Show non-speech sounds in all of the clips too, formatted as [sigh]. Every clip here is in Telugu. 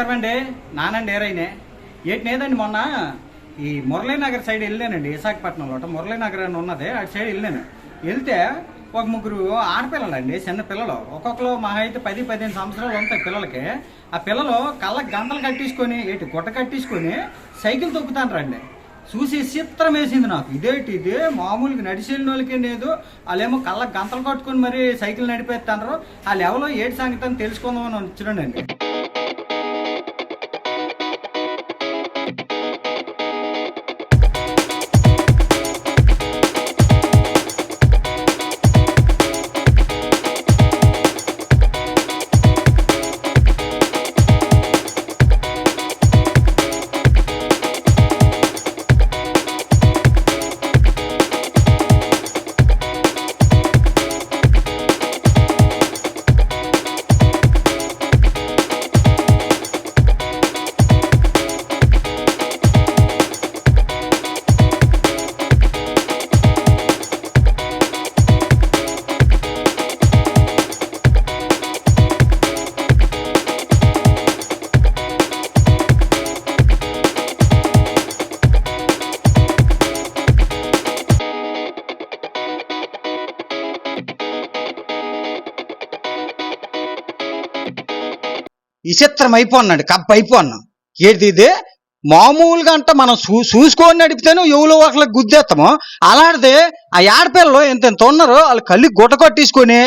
నమస్కారం అండి నానండి ఏరైనే? ఏంటి లేదండి మొన్న? ఈ మురళీనగర్ సైడ్ వెళ్ళానండి విశాఖపట్నంలో మురళీనగర్ అని ఉన్నది అటు సైడ్ వెళ్ళాను వెళ్తే ఒక ముగ్గురు ఆడపిల్లలండి చిన్న పిల్లలు. ఒక్కొక్కరు మహా అయితే పది పదిహేను సంవత్సరాలు ఉంటాయి పిల్లలకి. ఆ పిల్లలు కళ్ళకి గంతలు కట్టించుకొని ఏంటి గుట్ట కట్టించుకొని సైకిల్ తొక్కుతాను రండి. చూసి చిత్రం వేసింది నాకు. ఇదేంటి ఇదే? మామూలుగా నడిచిన వాళ్ళకి లేదు. వాళ్ళేమో కళ్ళకి గంతలు కట్టుకొని మరి సైకిల్ నడిపేస్తాను ఆ లెవెల్లో ఏటి సంగతి అని తెలుసుకుందామని వచ్చినండి విచిత్రం అయిపోన్నాడు కప్ అయిపోన్నాం ఏంటి ఇది? మామూలుగా అంటే మనం చూ చూసుకొని నడిపితేనే ఎవరో ఒకళ్ళకి గుద్దేస్తాము అలాంటిది ఆ ఆడపిల్లలు ఎంత ఎంత ఉన్నారో వాళ్ళు కళ్ళు గుట్ట కొట్టేసుకొని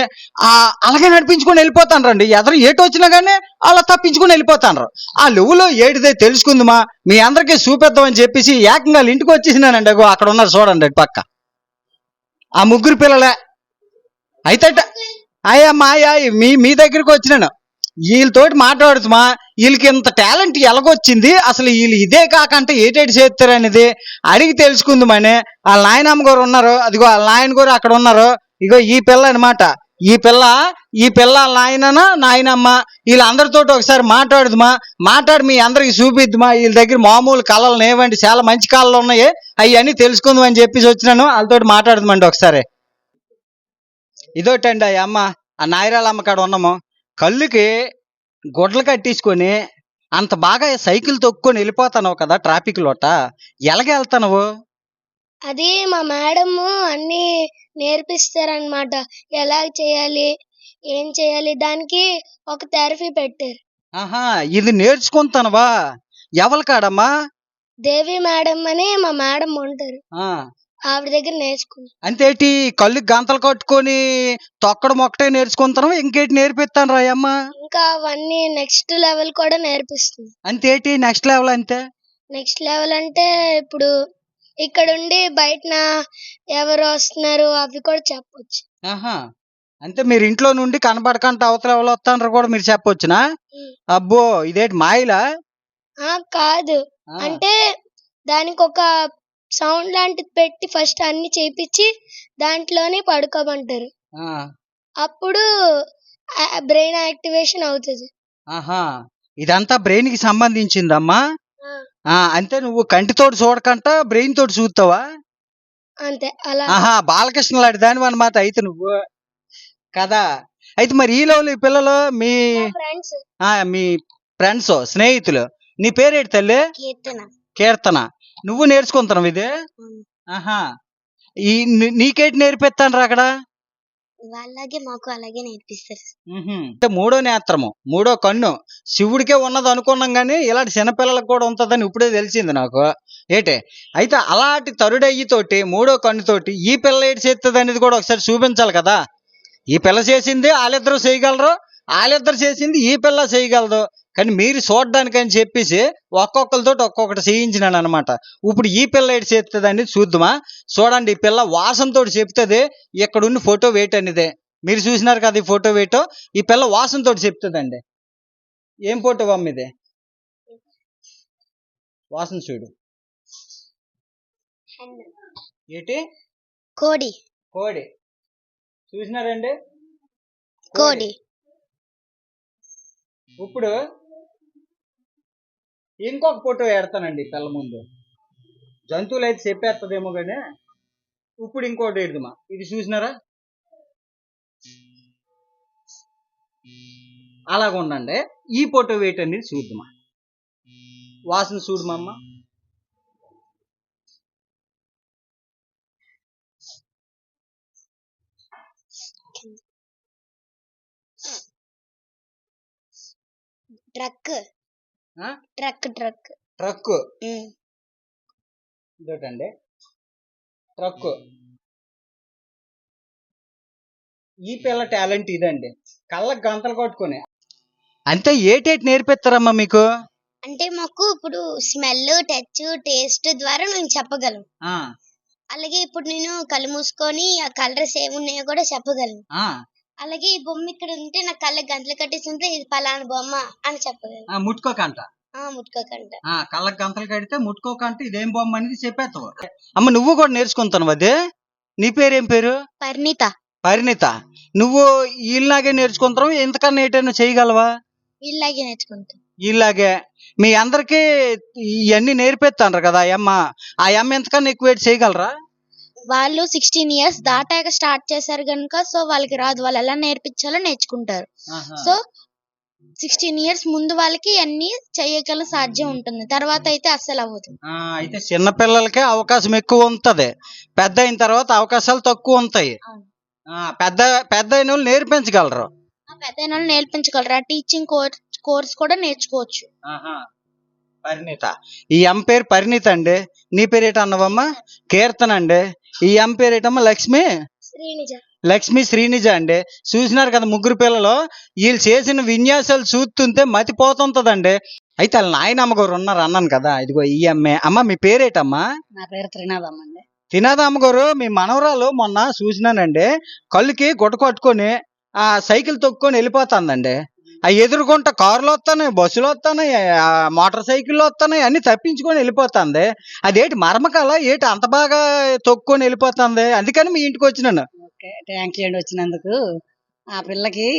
అలాగే నడిపించుకొని వెళ్ళిపోతాను రండి. ఎదరు ఏటు వచ్చినా కానీ అలా తప్పించుకొని వెళ్ళిపోతాను ఆ లెవ్లో ఏడిదే తెలుసుకుందమా? మీ అందరికీ చూపిద్దామని చెప్పేసి ఏకంగా వాళ్ళ ఇంటికి వచ్చేసినానండి. అగో అక్కడ ఉన్నారు చూడండి అటు పక్క. ఆ ముగ్గురు పిల్లలే. అయితే అయ్యా మాయా మీ మీ దగ్గరికి వచ్చినాను. వీళ్ళతోటి మాట్లాడుతుమా వీళ్ళకి ఇంత టాలెంట్ ఎలాగొచ్చింది? అసలు వీళ్ళు ఇదే కాకంటే ఏటేటి చేస్తారు అనేది అడిగి తెలుసుకుందామని వాళ్ళ నాయనమ్మ గారు ఉన్నారు. అదిగో వాళ్ళ నాయన గారు అక్కడ ఉన్నారు. ఇగో ఈ పిల్ల అన్నమాట. ఈ పిల్ల ఈ పిల్ల నాయనన నాయనమ్మ? వీళ్ళందరితోటి ఒకసారి మాట్లాడుదమా? మాట్లాడి మీ అందరికి చూపిద్దుమా? వీళ్ళ దగ్గర మామూలు కళలు ఏవండి చాలా మంచి కళలు ఉన్నాయి. అవన్నీ తెలుసుకుందాం అని చెప్పేసి వచ్చినాను. వాళ్ళతోటి మాట్లాడుదామండి ఒకసారి. ఇదోటండి ఆ అమ్మ. ఆ నాయరాలమ్మ కాడ ఉన్నాము. కళ్ళుకి గుడ్లు కట్టించుకొని అంత బాగా సైకిల్ తొక్కుకొని వెళ్ళిపోతాను కదా ట్రాఫిక్ లోట. ఎలాగ వెళ్తావు అది మా మేడం అన్ని నేర్పిస్తారనమాట ఎలా చేయాలి ఏం చేయాలి దానికి ఒక థెరపీ పెట్టారు. ఆహా ఇది నేర్చుకుంటానవా ఎవరి కాడమ్మా దేవి మేడం అని మా మేడం ఉంటారు. ఆవిడ దగ్గర నేర్చుకున్నా. అంతేటి కళ్ళు గంతలు కట్టుకొని తొక్కడం ఒకటే నేర్చుకుంటాను ఇంకేటి నేర్పిస్తాను రాయమ్మ ఇంకా అవన్నీ నెక్స్ట్ లెవెల్ కూడా నేర్పిస్తుంది అంతేటి నెక్స్ట్ లెవెల్ అంతే నెక్స్ట్ లెవెల్ అంటే ఇప్పుడు ఇక్కడ ఉండి బయటన ఎవరు వస్తున్నారు అవి కూడా చెప్పొచ్చు. ఆహా. అంటే మీరు ఇంట్లో నుండి కనబడకంట అవతల ఎవరు వస్తాను కూడా మీరు చెప్పొచ్చునా. అబ్బో ఇదేంటి మాయలా? ఆ కాదు. ఆ, అంటే దానికి ఒక సౌండ్ లాంటిది పెట్టి ఫస్ట్ అన్ని చేపించి దాంట్లోనే పడుకోమంటారు. ఆ, అప్పుడు బ్రెయిన్ యాక్టివేషన్ అవుతుంది. ఆహా! ఇదంతా బ్రెయిన్కి సంబంధించిందమ్మా. ఆ. అంటే నువ్వు కంటితోటి చూడకంట బ్రెయిన్ తోటి చూస్తావా? అంతే అలా. ఆహా! బాలకృష్ణ లాంటి దాని అనమాట అయితే నువ్వు. కదా! అయితే మరి ఈ లెవెల్ ఈ పిల్లలు మీ ఫ్రెండ్స్. మీ ఫ్రెండ్స్ స్నేహితులు. నీ పేరేంటి తల్లి? కీర్తన. కీర్తన. నువ్వు నేర్చుకుంటున్నావు ఇది? ఆహా. ఈ నీకేంటి నేర్పిస్తాను అక్కడ? వాళ్ళగే మాకు అలాగే నేర్పిస్తారు. అంటే మూడో నేత్రము మూడో కన్ను. శివుడికే ఉన్నది అనుకున్నాం కానీ ఇలాంటి చిన్నపిల్లలకు కూడా ఉంటుందని ఇప్పుడే తెలిసింది నాకు. ఏటే అయితే అలాంటి తరుడయ్యితోటి మూడో కన్నుతోటి ఈ పిల్ల ఏటి చేస్తుంది అనేది కూడా ఒకసారి చూపించాలి కదా. ఈ పిల్ల చేసింది వాళ్ళిద్దరూ చేయగలరు వాళ్ళిద్దరు చేసింది ఈ పిల్ల చేయగలదు. కానీ మీరు చూడడానికి అని చెప్పేసి ఒక్కొక్కరితోటి ఒక్కొక్కటి చేయించినాను అనమాట ఇప్పుడు ఈ పిల్ల ఏటి చేస్తుంది అనేది చూద్దామా? చూడండి ఈ పిల్ల వాసనతో చెప్తుంది ఇక్కడున్న ఫోటో వెయిట్ అనేది. మీరు చూసినారు కదా ఈ ఫోటో వేటో ఈ పిల్ల వాసనతో చెప్తుందండి. ఏం ఫోటో అమ్మ ఇది? వాసన చూడు. ఏంటి? కోడి. కోడి. చూసినారండి? కోడి. ఇప్పుడు ఇంకొక ఫోటో ఎడతానండి ఈ పిల్ల ముందు. జంతువులు అయితే చెప్పేస్తుందేమో కానీ ఇప్పుడు ఇంకోటి ఎడుదమా ఇది చూసినారా? అలాగ ఉండండి. ఈ ఫోటో వెయిట్ అనేది చూద్దామా? వాసన చూడమా ట్రక్. Truck truck. ట్రక్. ఇదోటండి ట్రక్. ఈ పిల్ల టాలెంట్ ఇదండి. కళ్ళకు గంతలు కొట్టుకుని. అంతే ఏటేటి నేర్పిస్తారమ్మా మీకు? అంటే మాకు ఇప్పుడు స్మెల్ టచ్ టేస్ట్ ద్వారా నేను చెప్పగలను ఆ. అలాగే ఇప్పుడు నేను కళ్ళు మూసుకొని ఆ కలర్స్ ఏమున్నాయో కూడా చెప్పగలను. ఆ. అలాగే ఈ బొమ్మ ఇక్కడ ఉంటే నా కళ్ళకి గంటలు కట్టేసి ఉంటే ఇది పలానా బొమ్మ అని చెప్పగలను ఆ, ముట్టుకోకంట ఆ ఆ కళ్ళకు గంతలు కడితే ముట్టుకోకంట ఇదేం బొమ్మ అనేది చెప్పేస్తావు. అమ్మ నువ్వు కూడా నేర్చుకుంటాను అదే? నీ పేరేం పేరు? పరిణిత. పరిణిత. నువ్వు వీళ్ళలాగే నేర్చుకుంటావు ఎంతకన్నా ఏటైనా చేయగలవా? వీళ్ళలాగే నేర్చుకుంటాం. వీళ్ళలాగే. మీ అందరికి ఇవన్నీ నేర్పిస్తాను కదా ఆ అమ్మ ఆ అమ్మ ఎంతకన్నా ఎక్కువ ఏటి చేయగలరా? వాళ్ళు సిక్స్టీన్ ఇయర్స్ దాటాక స్టార్ట్ చేశారు కనుక సో వాళ్ళకి రాదు. వాళ్ళు ఎలా నేర్పించాలో నేర్చుకుంటారు. సో సిక్స్టీన్ ఇయర్స్ ముందు వాళ్ళకి అన్ని చేయగల సాధ్యం ఉంటుంది. తర్వాత అయితే అస్సలు అవ్వదు. అయితే చిన్న పిల్లలకే అవకాశం ఎక్కువ ఉంటది. పెద్ద అయిన తర్వాత అవకాశాలు తక్కువ ఉంటాయి. పెద్ద పెద్ద అయిన వాళ్ళు నేర్పించగలరు. పెద్ద వాళ్ళు నేర్పించగలరు. ఆ టీచింగ్ కోర్స్ కోర్స్ కూడా నేర్చుకోవచ్చు. పరిణిత. ఈ అమ్మ పేరు పరిణిత అండి. నీ పేరు ఏట అన్నవమ్మా? కీర్తన అండి. ఈ అమ్మ పేరు ఏటమ్మా? లక్ష్మి? శ్రీనిజ. లక్ష్మి శ్రీనిజ అండి. చూసినారు కదా ముగ్గురు పిల్లలు? వీళ్ళు చేసిన విన్యాసాలు చూస్తుంటే మతిపోతుంటదండి. అయితే వాళ్ళ నాయనమ్మ గారు ఉన్నారు అన్నాను కదా ఇదిగో ఈ అమ్మే. అమ్మ మీ పేరేటమ్మా? నా పేరు త్రినాథమ్మ అండి. తినాదమ్మ గారు మీ మనవరాలు మొన్న చూసినానండి. కళ్ళుకి గుట్ట కొట్టుకొని ఆ సైకిల్ తొక్కుకొని వెళ్ళిపోతుందండి. ఆ ఎదురుకుంట కార్లు వస్తున్నాయి బస్సులు వస్తున్నాయి ఆ మోటార్ సైకిళ్ళు వస్తున్నాయి అన్ని తప్పించుకొని వెళ్ళిపోతుంది. అదేంటి మర్మకాల ఏంటి అంత బాగా తొక్కుకొని వెళ్ళిపోతుంది? అందుకని మీ ఇంటికి వచ్చినాను. ఓకే థ్యాంక్ యూ అండి వచ్చినందుకు. ఆ పిల్లకి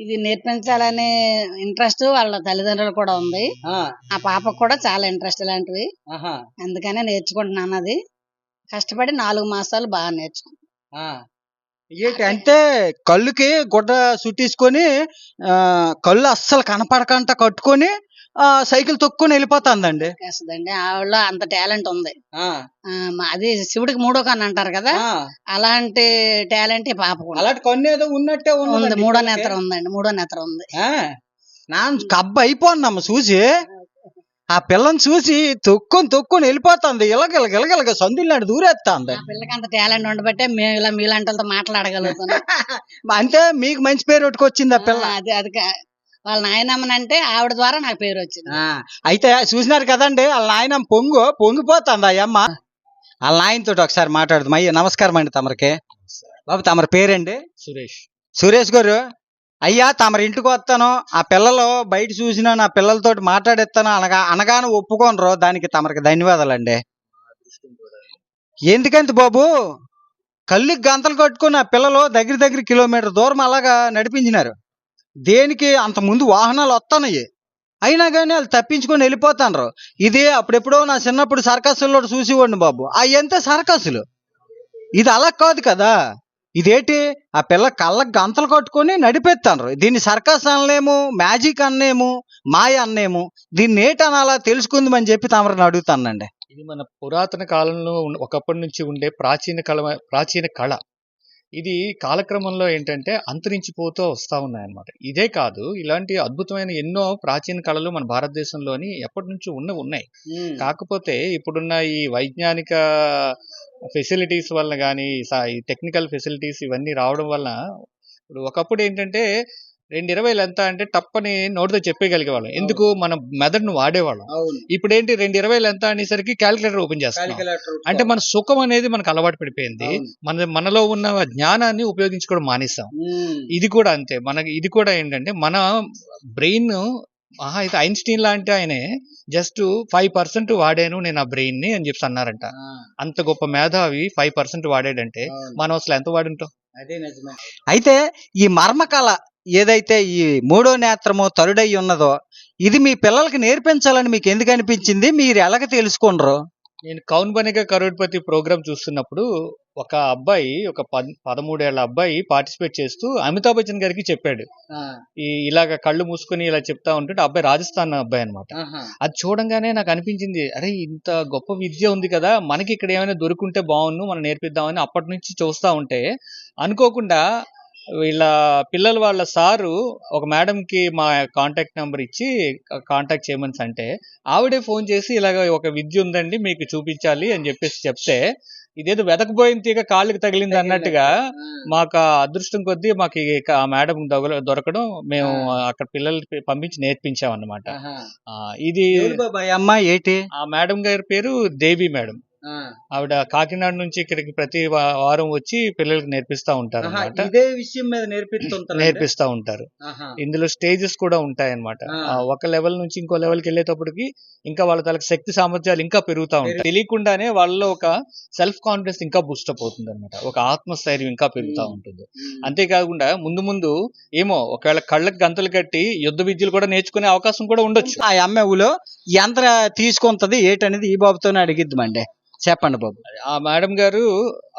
ఇది నేర్పించాలనే ఇంట్రెస్ట్ వాళ్ళ తల్లిదండ్రులు కూడా ఉంది. ఆ, ఆ పాపకు కూడా చాలా ఇంట్రెస్ట్ ఇలాంటివి. అందుకనే నేర్చుకుంటున్నాను అది. కష్టపడి నాలుగు మాసాలు బాగా నేర్చుకున్నాను. ఆ. ఏంటి అంటే కళ్ళుకి గుడ్డ చుట్టించుకొని ఆ, కళ్ళు అస్సలు కనపడకంట కట్టుకొని సైకిల్ తొక్కుని వెళ్ళిపోతుందండి. వేస్తుందండి ఆవిడ అంత టాలెంట్ ఉంది. అది శివుడికి మూడో కన్ను అంటారు కదా. అలాంటి టాలెంట్ ఉంది. అలాంటి కన్ను ఏదో ఉన్నట్టే ఉంది మూడో. నేత్రం ఉందండి మూడో నేత్రం ఉంది. నా కబ్బ అయిపోన్నమ్మ చూసి. ఆ పిల్లని చూసి తొక్కుని తొక్కుని వెళ్ళిపోతుంది. ఇలగల గిలగలగ సందులాంటి దూరేస్తుంది ఆ పిల్లకి అంత టాలెంట్ ఉండబట్టే మేము ఇలా మీలాంటి వాళ్ళతో మాట్లాడగలుగుతున్నాం. [laughs] అంటే మీకు మంచి పేరు వచ్చింది ఆ పిల్ల. అది అది వాళ్ళ నాయనమ్మనంటే ఆవిడ ద్వారా నాకు పేరు వచ్చింది. ఆ, అయితే చూసినారు కదండి వాళ్ళ నాయన పొంగు పొంగిపోతుంది ఆ. అమ్మ వాళ్ళ నాయనతో ఒకసారి మాట్లాడదాం. అయ్యా నమస్కారం అండి తమరికి. బాబు తమరి పేరండి? సురేష్. సురేష్ గారు అయ్యా తమరి ఇంటికి వస్తాను. ఆ పిల్లలు బయట చూసిన నా పిల్లలతోటి మాట్లాడిస్తాను అనగా అనగానే ఒప్పుకోనరు. దానికి తమరికి ధన్యవాదాలండి. ఎందుకంత బాబు? కళ్ళుకి గంతలు కట్టుకుని ఆ పిల్లలు దగ్గర దగ్గర కిలోమీటర్ దూరం అలాగా నడిపించినారు. దేనికి అంత ముందు వాహనాలు వస్తున్నాయి అయినా కానీ వాళ్ళు తప్పించుకొని వెళ్ళిపోతాను ఇది అప్పుడెప్పుడో నా చిన్నప్పుడు సర్కస్సులో చూసేవాడిని బాబు. అవి ఎంత సర్కస్లు ఇది అలా కాదు కదా. ఇదేంటి? ఆ పిల్ల కళ్ళకు గంతలు కట్టుకొని నడిపేస్తాను దీన్ని సర్కస్ అనలేము మ్యాజిక్ అన్నేము మాయ అన్నేము దీన్ని ఏటనాలా తెలుసుకుందామని చెప్పి తమరిని అడుగుతానండి. ఇది మన పురాతన కాలంలో ఒకప్పటి నుంచి ఉండే ప్రాచీన కళ ప్రాచీన కళ. ఇది కాలక్రమంలో ఏంటంటే అంతరించిపోతూ వస్తా ఉన్నాయన్నమాట. ఇదే కాదు ఇలాంటి అద్భుతమైన ఎన్నో ప్రాచీన కళలు మన భారతదేశంలోని ఎప్పటి నుంచి ఉన్న ఉన్నాయి. కాకపోతే ఇప్పుడున్న ఈ వైజ్ఞానిక ఫెసిలిటీస్ వల్ల కానీ ఈ టెక్నికల్ ఫెసిలిటీస్ ఇవన్నీ రావడం వల్ల ఇప్పుడు ఒకప్పుడు ఏంటంటే రెండు ఇరవైలు ఎంత అంటే టప్పని నోటితో చెప్పగలిగేవాళ్ళం ఎందుకు? మన మెదడును వాడేవాళ్ళం. ఇప్పుడు ఏంటి రెండు ఇరవైలు ఎంత అనేసరికి క్యాలిక్యులేటర్ ఓపెన్ చేస్తాం అంటే మన సుఖం అనేది మనకు అలవాటు పడిపోయింది. మన మనలో ఉన్న జ్ఞానాన్ని ఉపయోగించుకోవడం మానేస్తాం ఇది కూడా అంతే. మనకి ఇది కూడా ఏంటంటే మన బ్రెయిన్ ఆహా అయితే ఐన్స్టీన్ లాంటి ఆయనే జస్ట్ ఫైవ్ పర్సెంట్ వాడాను నేను ఆ బ్రెయిన్ని అని చెప్పి అన్నారంట. అంత గొప్ప మేధావి ఫైవ్ పర్సెంట్ వాడాడంటే మనం అసలు ఎంత వాడుంటాం? అయితే ఈ మర్మకళ ఏదైతే ఈ మూడో నేత్రము తరుడై ఉన్నదో ఇది మీ పిల్లలకి నేర్పించాలని మీకు ఎందుకు అనిపించింది? మీరు ఎలాగ తెలుసుకుండ్రు? నేను కౌన్ బనేగా కరోడ్పతి ప్రోగ్రామ్ చూస్తున్నప్పుడు ఒక అబ్బాయి ఒక పద్ పదమూడేళ్ళ అబ్బాయి పార్టిసిపేట్ చేస్తూ అమితాబ్ బచ్చన్ గారికి చెప్పాడు. ఈ ఇలాగ కళ్ళు మూసుకొని ఇలా చెప్తా ఉంటుంటే ఆ అబ్బాయి రాజస్థాన్ అబ్బాయి అన్నమాట. అది చూడంగానే నాకు అనిపించింది అరే ఇంత గొప్ప విద్య ఉంది కదా మనకి ఇక్కడ ఏమైనా దొరుకుంటే బాగున్ను మనం నేర్పిద్దామని అప్పటి నుంచి చూస్తా ఉంటే అనుకోకుండా వీళ్ళ పిల్లల వాళ్ళ సారు ఒక మేడం కి మా కాంటాక్ట్ నెంబర్ ఇచ్చి కాంటాక్ట్ చేయమని అంటే ఆవిడే ఫోన్ చేసి ఇలాగ ఒక విద్య ఉందండి మీకు చూపించాలి అని చెప్పేసి చెప్తే ఇదేదో వెతకపోయిన తీగ కాళ్ళకి తగిలింది అన్నట్టుగా మాకు అదృష్టం కొద్దీ మాకు ఆ మేడం దొరకడం మేము అక్కడ పిల్లల్ని పంపించి నేర్పించాం అన్నమాట ఇది ఎవరు బాబాయ్? అమ్మ ఏటి? ఆ మేడం గారి పేరు దేవి మేడం. ఆవిడ కాకినాడ నుంచి ఇక్కడికి ప్రతి వారం వచ్చి పిల్లలకి నేర్పిస్తా ఉంటారు ఆహా, అన్నమాట. ఇదే విషయం మీద నేర్పిస్తుంటారు నేర్పిస్తా ఉంటారు. ఇందులో స్టేజెస్ కూడా ఉంటాయి అన్నమాట ఆ. ఒక లెవెల్ నుంచి ఇంకో లెవెల్కి వెళ్ళేటప్పటికి ఇంకా వాళ్ళ తలకు శక్తి సామర్థ్యాలు ఇంకా పెరుగుతా ఉంటాయి. తెలియకుండానే వాళ్ళలో ఒక సెల్ఫ్ కాన్ఫిడెన్స్ ఇంకా బూస్టప్ అవుతుంది అనమాట ఒక ఆత్మస్థైర్యం ఇంకా పెరుగుతా. ఉంటుంది. అంతేకాకుండా ముందు ముందు ఏమో ఒకవేళ కళ్ళకి గంతలు కట్టి యుద్ధ విద్యలు కూడా నేర్చుకునే అవకాశం కూడా ఉండొచ్చు. ఆ ఎంఏలో ఎంత తీసుకుంటది ఏటనేది ఈ బాబుతోనే అడిగిద్దామండి చెప్పండి బాబు. ఆ మేడం గారు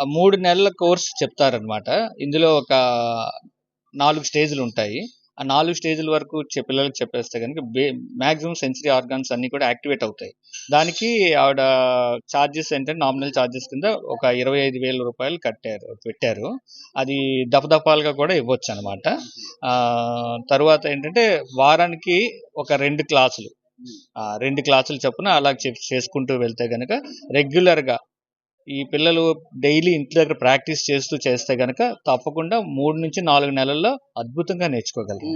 ఆ మూడు నెలల కోర్స్ చెప్తారనమాట ఇందులో ఒక నాలుగు స్టేజ్లు ఉంటాయి. ఆ నాలుగు స్టేజ్ల వరకు పిల్లలకు చెప్పేస్తే కనుక మాక్సిమం సెన్సరీ ఆర్గాన్స్ అన్ని కూడా యాక్టివేట్ అవుతాయి. దానికి ఆవిడ ఛార్జెస్ ఏంటంటే నామినల్ ఛార్జెస్ కింద ఒక ఇరవై ఐదు వేల రూపాయలు కట్టారు పెట్టారు. అది దఫదఫాలుగా కూడా ఇవ్వచ్చు అనమాట తర్వాత ఏంటంటే వారానికి ఒక రెండు క్లాసులు. రెండు క్లాసులు చొప్పున అలా చేసుకుంటూ వెళ్తే గనక రెగ్యులర్గా ఈ పిల్లలు డైలీ ఇంటి దగ్గర ప్రాక్టీస్ చేస్తూ చేస్తే గనక తప్పకుండా మూడు నుంచి నాలుగు నెలల్లో అద్భుతంగా నేర్చుకోగలరు.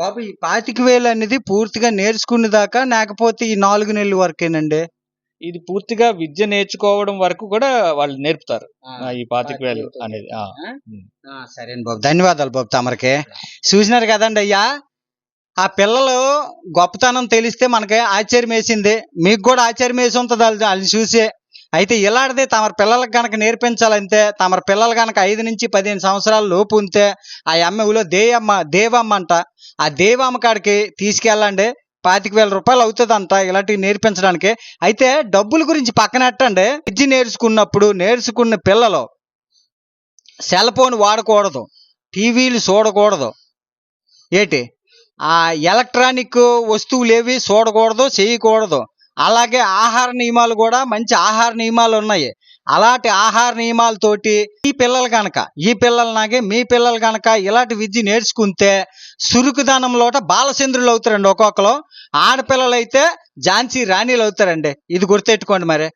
బాబు ఈ పాతిక వేలు అనేది పూర్తిగా నేర్చుకునే దాకా లేకపోతే ఈ నాలుగు నెలల వరకేనండి? ఇది పూర్తిగా విద్య నేర్చుకోవడం వరకు కూడా వాళ్ళు నేర్పుతారు. ఈ పాతిక వేలు అనేది సరేనండి బాబు. ధన్యవాదాలు బాబు తమరికి. చూసినారు కదండి అయ్యా ఆ పిల్లలు గొప్పతనం తెలిస్తే మనకి ఆశ్చర్యం వేసింది మీకు కూడా ఆశ్చర్యం వేసి ఉంటుంది వాళ్ళని చూసి. అయితే ఇలాంటిది తమ పిల్లలకు కనుక నేర్పించాలంటే తమ పిల్లలు కనుక ఐదు నుంచి పదిహేను సంవత్సరాల లోపు ఉంటే ఆ అమ్మలో దేయమ్మ దేవమ్మ అంట. ఆ దేవమ్మ కాడికి తీసుకెళ్ళండి. పాతిక వేల రూపాయలు అవుతుందంట ఇలాంటివి నేర్పించడానికి. అయితే డబ్బుల గురించి పక్కనట్టండి విద్య నేర్చుకున్నప్పుడు నేర్చుకున్న పిల్లలు సెల్ ఫోన్ వాడకూడదు. టీవీలు చూడకూడదు. ఏంటి? ఆ ఎలక్ట్రానిక్ వస్తువులు ఏవి చూడకూడదు చేయకూడదు. అలాగే ఆహార నియమాలు కూడా మంచి ఆహార నియమాలు ఉన్నాయి. అలాంటి ఆహార నియమాలతోటి ఈ పిల్లలు కనుక ఈ పిల్లలలాగే మీ పిల్లలు కనుక ఇలాంటి విద్య నేర్చుకుంటే సురుకుదనంలోట బాలచంద్రులు అవుతారండి ఒక్కొక్కరు. ఆడపిల్లలు అయితే ఝాన్సీ రాణిలు అవుతారండి. ఇది గుర్తెట్టుకోండి మరి.